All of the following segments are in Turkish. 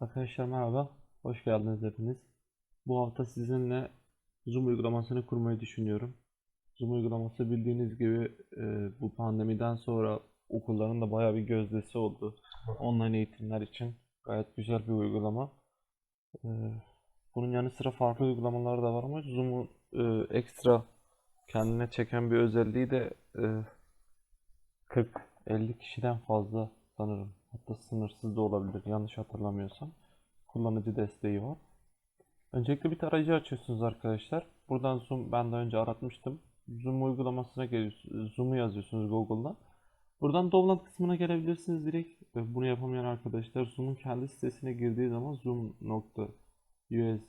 Arkadaşlar merhaba, hoş geldiniz hepiniz. Bu hafta sizinle Zoom uygulamasını kurmayı düşünüyorum. Zoom uygulaması bildiğiniz gibi e, bu pandemiden sonra okulların da bayağı bir gözdesi oldu. Online eğitimler için gayet güzel bir uygulama. E, bunun yanı sıra farklı uygulamalar da var ama Zoom'un e, ekstra kendine çeken bir özelliği de e, 40-50 kişiden fazla sanırım. Hatta sınırsız da olabilir yanlış hatırlamıyorsam. Kullanıcı desteği var. Öncelikle bir tarayıcı açıyorsunuz arkadaşlar. Buradan Zoom ben daha önce aratmıştım. Zoom uygulamasına geliyorsunuz. Zoom'u yazıyorsunuz Google'da. Buradan download kısmına gelebilirsiniz direkt. Bunu yapamayan arkadaşlar Zoom'un kendi sitesine girdiği zaman zoom.us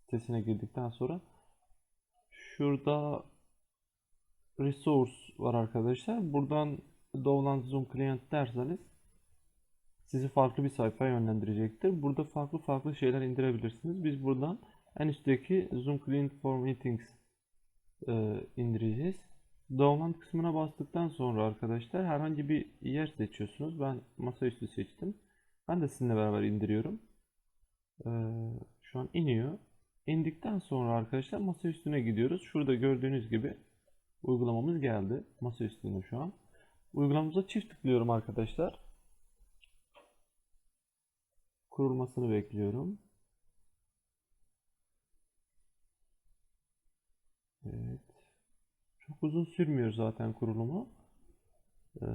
sitesine girdikten sonra şurada resource var arkadaşlar. Buradan download Zoom Client derseniz sizi farklı bir sayfaya yönlendirecektir. Burada farklı farklı şeyler indirebilirsiniz. Biz buradan en üstteki Zoom Client for Meetings e, indireceğiz. Download kısmına bastıktan sonra arkadaşlar herhangi bir yer seçiyorsunuz. Ben masaüstü seçtim. Ben de sizinle beraber indiriyorum. E, şu an iniyor. İndikten sonra arkadaşlar masa üstüne gidiyoruz. Şurada gördüğünüz gibi uygulamamız geldi. Masa üstünde şu an. Uygulamamıza çift tıklıyorum arkadaşlar. Kurulmasını bekliyorum. Evet. Çok uzun sürmüyor zaten kurulumu. Ee,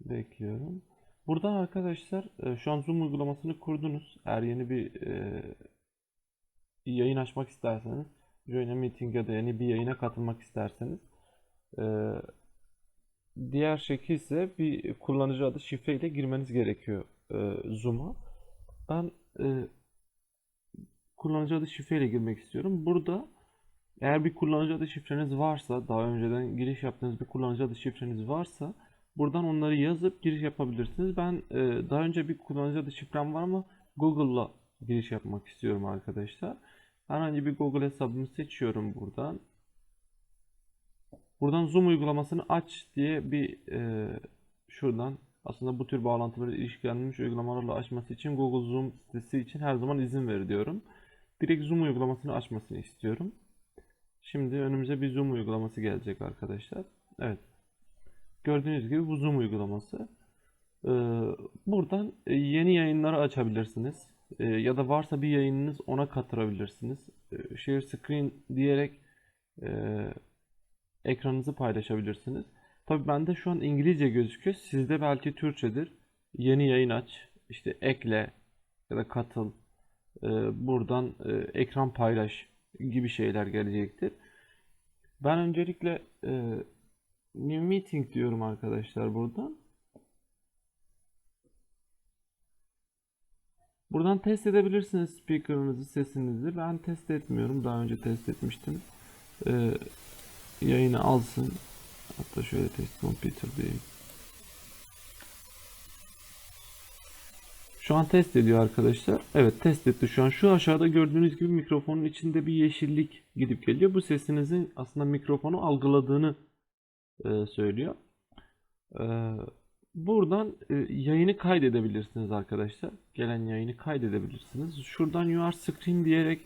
bekliyorum. Buradan arkadaşlar e, şu an Zoom uygulamasını kurdunuz. Eğer yeni bir e, yayın açmak isterseniz Join a Meeting ya da yeni bir yayına katılmak isterseniz e, diğer şekil ise bir kullanıcı adı şifre ile girmeniz gerekiyor e, Zoom'a. Ben e, kullanıcı adı şifreyle girmek istiyorum. Burada eğer bir kullanıcı adı şifreniz varsa, daha önceden giriş yaptığınız bir kullanıcı adı şifreniz varsa buradan onları yazıp giriş yapabilirsiniz. Ben e, daha önce bir kullanıcı adı şifrem var ama Google'la giriş yapmak istiyorum arkadaşlar. Herhangi bir Google hesabımı seçiyorum buradan. Buradan Zoom uygulamasını aç diye bir e, şuradan aslında bu tür bağlantıları ilişkilendirilmiş uygulamalarla açması için Google Zoom sitesi için her zaman izin ver diyorum. Direkt Zoom uygulamasını açmasını istiyorum. Şimdi önümüze bir Zoom uygulaması gelecek arkadaşlar. Evet. Gördüğünüz gibi bu Zoom uygulaması. Ee, buradan e, yeni yayınları açabilirsiniz. Ee, ya da varsa bir yayınınız ona katılabilirsiniz. Ee, share screen diyerek e, ekranınızı paylaşabilirsiniz. Tabii bende şu an İngilizce gözüküyor. Sizde belki Türkçedir. Yeni yayın aç, işte ekle ya da katıl. Ee, buradan e, ekran paylaş gibi şeyler gelecektir. Ben öncelikle e, New Meeting diyorum arkadaşlar buradan. Buradan test edebilirsiniz speaker'ınızı, sesinizi. Ben test etmiyorum. Daha önce test etmiştim. Ee, yayını alsın. Hatta şöyle test computer diyeyim. Şu an test ediyor arkadaşlar. Evet test etti şu an. Şu aşağıda gördüğünüz gibi mikrofonun içinde bir yeşillik gidip geliyor. Bu sesinizin aslında mikrofonu algıladığını e, söylüyor. E, buradan e, yayını kaydedebilirsiniz arkadaşlar. Gelen yayını kaydedebilirsiniz. Şuradan You are screen diyerek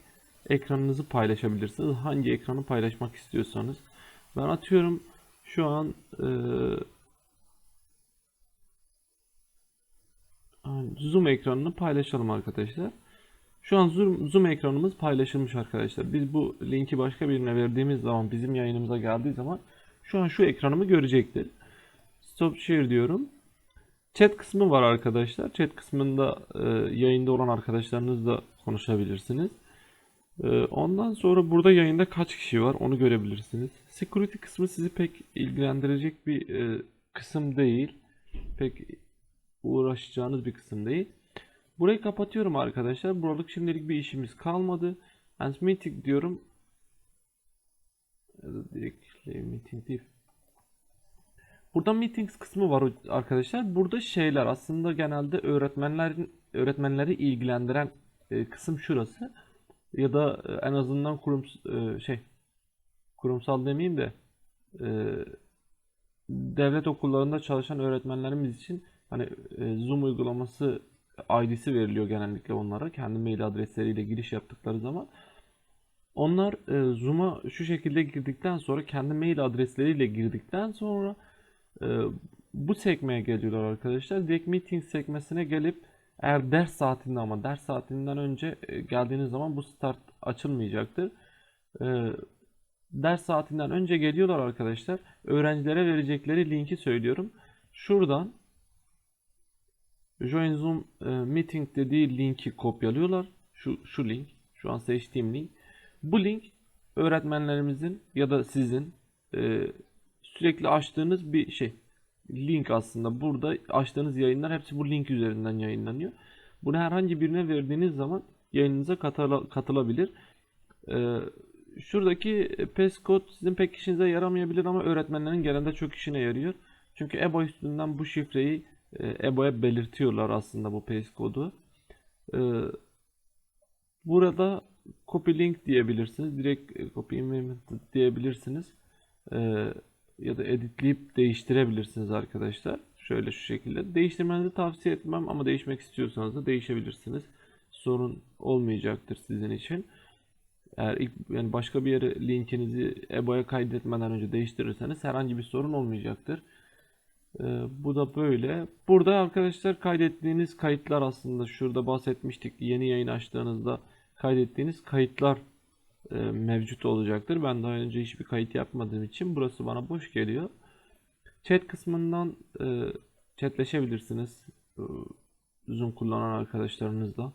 ekranınızı paylaşabilirsiniz. Hangi ekranı paylaşmak istiyorsanız. Ben atıyorum şu an e, Zoom ekranını paylaşalım arkadaşlar. Şu an Zoom, Zoom ekranımız paylaşılmış arkadaşlar. Biz bu linki başka birine verdiğimiz zaman bizim yayınımıza geldiği zaman şu an şu ekranımı görecektir. Stop share diyorum. Chat kısmı var arkadaşlar. Chat kısmında e, yayında olan arkadaşlarınızla konuşabilirsiniz. E, ondan sonra burada yayında kaç kişi var onu görebilirsiniz. Security kısmı sizi pek ilgilendirecek bir e, kısım değil. Pek uğraşacağınız bir kısım değil. Burayı kapatıyorum arkadaşlar. Buralık şimdilik bir işimiz kalmadı. And meeting diyorum. Direkt meeting değil. Burada meetings kısmı var arkadaşlar. Burada şeyler aslında genelde öğretmenlerin öğretmenleri ilgilendiren e, kısım şurası. Ya da e, en azından kurum e, şey kurumsal demeyeyim de e, devlet okullarında çalışan öğretmenlerimiz için hani Zoom uygulaması ID'si veriliyor genellikle onlara. Kendi mail adresleriyle giriş yaptıkları zaman. Onlar Zoom'a şu şekilde girdikten sonra kendi mail adresleriyle girdikten sonra bu sekmeye geliyorlar arkadaşlar. Direkt meeting sekmesine gelip eğer ders saatinde ama ders saatinden önce e, geldiğiniz zaman bu start açılmayacaktır. E, ders saatinden önce geliyorlar arkadaşlar. Öğrencilere verecekleri linki söylüyorum. Şuradan Join Zoom e, Meeting dediği linki kopyalıyorlar. Şu, şu link. Şu an seçtiğim link. Bu link öğretmenlerimizin ya da sizin sürekli açtığınız bir şey. Link aslında. Burada açtığınız yayınlar hepsi bu link üzerinden yayınlanıyor. Bunu herhangi birine verdiğiniz zaman yayınınıza katıla- katılabilir. E, şuradaki passcode sizin pek işinize yaramayabilir ama öğretmenlerin genelde çok işine yarıyor. Çünkü EBA üstünden bu şifreyi e, EBA'ya belirtiyorlar aslında bu passcode'u. E, burada copy link diyebilirsiniz. Direkt e, copy diyebilirsiniz. E, ya da editleyip değiştirebilirsiniz arkadaşlar. Şöyle şu şekilde. Değiştirmenizi tavsiye etmem ama değişmek istiyorsanız da değişebilirsiniz. Sorun olmayacaktır sizin için. Eğer ilk yani başka bir yere linkinizi EBA'ya kaydetmeden önce değiştirirseniz herhangi bir sorun olmayacaktır. Ee, bu da böyle. Burada arkadaşlar kaydettiğiniz kayıtlar aslında şurada bahsetmiştik. Yeni yayın açtığınızda kaydettiğiniz kayıtlar mevcut olacaktır. Ben daha önce hiçbir kayıt yapmadığım için burası bana boş geliyor. Chat kısmından e, chatleşebilirsiniz. E, Zoom kullanan arkadaşlarınızla.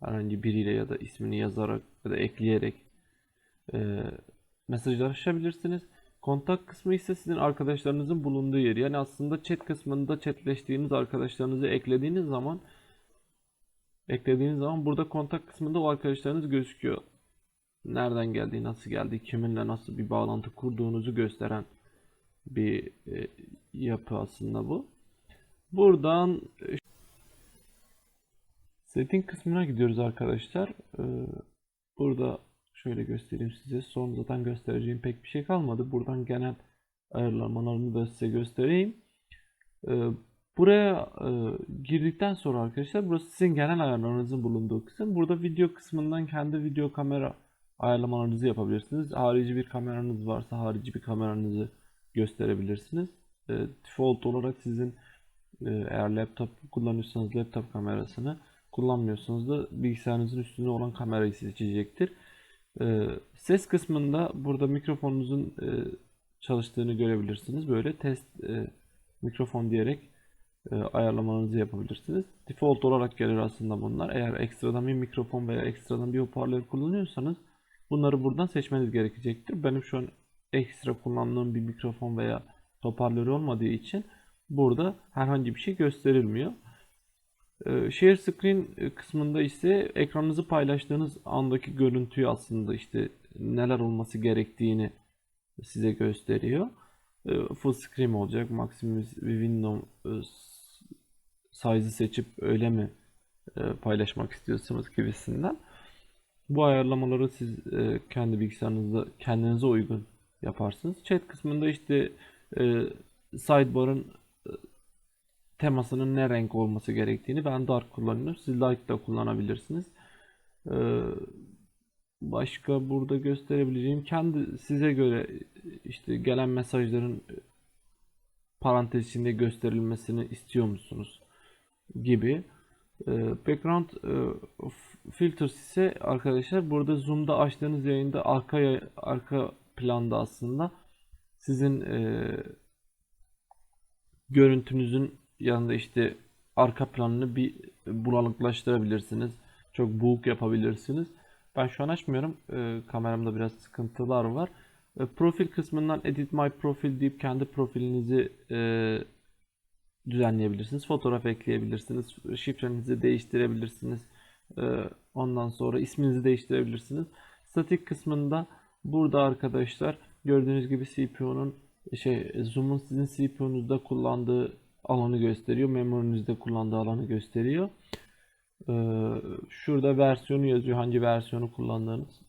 Herhangi biriyle ya da ismini yazarak ya da ekleyerek e, mesajlaşabilirsiniz. Kontak kısmı ise sizin arkadaşlarınızın bulunduğu yer. Yani aslında chat kısmında chatleştiğiniz arkadaşlarınızı eklediğiniz zaman eklediğiniz zaman burada kontak kısmında o arkadaşlarınız gözüküyor. Nereden geldiği, nasıl geldiği, kiminle nasıl bir bağlantı kurduğunuzu gösteren bir e, yapı aslında bu. Buradan e, setting kısmına gidiyoruz arkadaşlar. Ee, burada şöyle göstereyim size. Son zaten göstereceğim pek bir şey kalmadı. Buradan genel ayarlamalarını da size göstereyim. Ee, buraya e, girdikten sonra arkadaşlar burası sizin genel ayarlarınızın bulunduğu kısım. Burada video kısmından kendi video kamera ayarlamalarınızı yapabilirsiniz. Harici bir kameranız varsa harici bir kameranızı gösterebilirsiniz. E, default olarak sizin e, eğer laptop kullanıyorsanız laptop kamerasını kullanmıyorsanız da bilgisayarınızın üstünde olan kamerayı seçecektir. E, ses kısmında burada mikrofonunuzun e, çalıştığını görebilirsiniz. Böyle test e, mikrofon diyerek e, ayarlamalarınızı yapabilirsiniz. Default olarak gelir aslında bunlar. Eğer ekstradan bir mikrofon veya ekstradan bir hoparlör kullanıyorsanız bunları buradan seçmeniz gerekecektir. Benim şu an ekstra kullandığım bir mikrofon veya hoparlör olmadığı için burada herhangi bir şey gösterilmiyor. Ee, Share screen kısmında ise ekranınızı paylaştığınız andaki görüntüyü aslında işte neler olması gerektiğini size gösteriyor. Ee, Full screen olacak? Maximum window e, size'ı seçip öyle mi e, paylaşmak istiyorsunuz gibisinden. Bu ayarlamaları siz e, kendi bilgisayarınızda kendinize uygun yaparsınız. Chat kısmında işte e, sidebar'ın e, temasının ne renk olması gerektiğini ben dark kullanıyorum. Siz light da kullanabilirsiniz. Ee, başka burada gösterebileceğim kendi size göre işte gelen mesajların parantez içinde gösterilmesini istiyor musunuz gibi. Ee, background e, filters ise arkadaşlar burada zoom'da açtığınız yayında arka arka planda aslında sizin e, görüntünüzün yanında işte arka planını bir bulanıklaştırabilirsiniz. Çok buğuk yapabilirsiniz. Ben şu an açmıyorum. E, kameramda biraz sıkıntılar var. E, profil kısmından edit my profile deyip kendi profilinizi e, düzenleyebilirsiniz. Fotoğraf ekleyebilirsiniz. Şifrenizi değiştirebilirsiniz. E, ondan sonra isminizi değiştirebilirsiniz. Statik kısmında burada arkadaşlar gördüğünüz gibi CPU'nun şey Zoom'un sizin CPU'nuzda kullandığı alanı gösteriyor. Memorinizde kullandığı alanı gösteriyor. Ee, şurada versiyonu yazıyor. Hangi versiyonu kullandığınız.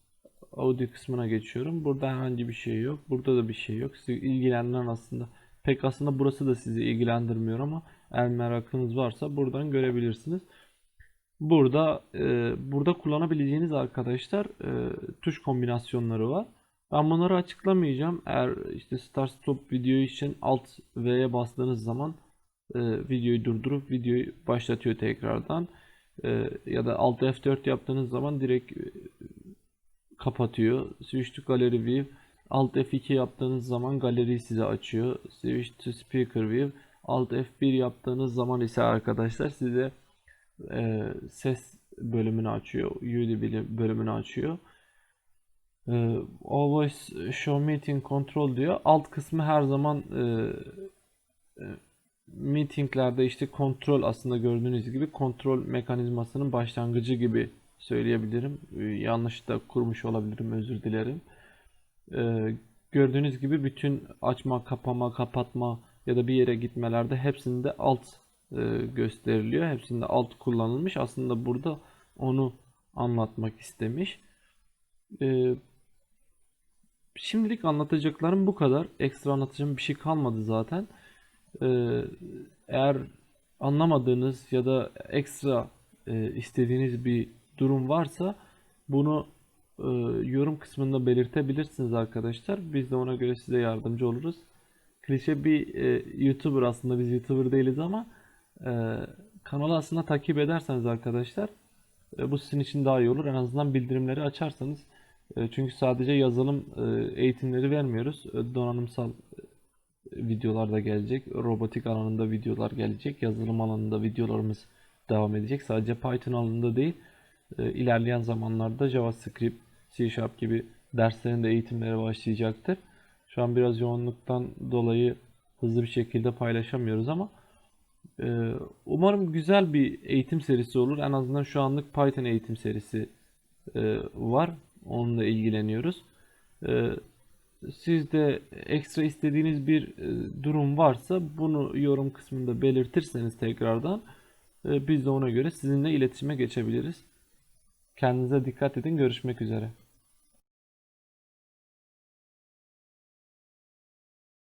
Audio kısmına geçiyorum. Burada herhangi bir şey yok. Burada da bir şey yok. Sizi ilgilendiren aslında pek aslında burası da sizi ilgilendirmiyor ama eğer merakınız varsa buradan görebilirsiniz. Burada e, burada kullanabileceğiniz arkadaşlar e, tuş kombinasyonları var. Ben bunları açıklamayacağım. Eğer işte Start Stop video için Alt V'ye bastığınız zaman e, videoyu durdurup videoyu başlatıyor tekrardan. E, ya da Alt F4 yaptığınız zaman direkt e, kapatıyor. Switch to Gallery View Alt F2 yaptığınız zaman galeriyi size açıyor. Switch to Speaker View Alt F1 yaptığınız zaman ise arkadaşlar size e, ses bölümünü açıyor. UD bölümünü açıyor. E, Always Show Meeting Control diyor. Alt kısmı her zaman e, e, meetinglerde işte kontrol aslında gördüğünüz gibi kontrol mekanizmasının başlangıcı gibi söyleyebilirim. E, yanlış da kurmuş olabilirim özür dilerim. E, gördüğünüz gibi bütün açma, kapama, kapatma ya da bir yere gitmelerde hepsinde alt e, gösteriliyor. Hepsinde alt kullanılmış. Aslında burada onu anlatmak istemiş. E, şimdilik anlatacaklarım bu kadar. Ekstra anlatacağım bir şey kalmadı zaten. E, eğer anlamadığınız ya da ekstra e, istediğiniz bir durum varsa bunu e, yorum kısmında belirtebilirsiniz arkadaşlar. Biz de ona göre size yardımcı oluruz. Klişe bir e, YouTuber aslında biz YouTuber değiliz ama e, kanalı aslında takip ederseniz arkadaşlar e, bu sizin için daha iyi olur. En azından bildirimleri açarsanız. E, çünkü sadece yazılım e, eğitimleri vermiyoruz. E, donanımsal e, videolar da gelecek. Robotik alanında videolar gelecek. Yazılım alanında videolarımız devam edecek. Sadece Python alanında değil. E, ilerleyen zamanlarda JavaScript, C Sharp gibi derslerin de eğitimleri başlayacaktır. Şu an biraz yoğunluktan dolayı hızlı bir şekilde paylaşamıyoruz ama e, umarım güzel bir eğitim serisi olur. En azından şu anlık Python eğitim serisi e, var. Onunla ilgileniyoruz. E, siz de ekstra istediğiniz bir e, durum varsa bunu yorum kısmında belirtirseniz tekrardan e, biz de ona göre sizinle iletişime geçebiliriz. Kendinize dikkat edin. Görüşmek üzere.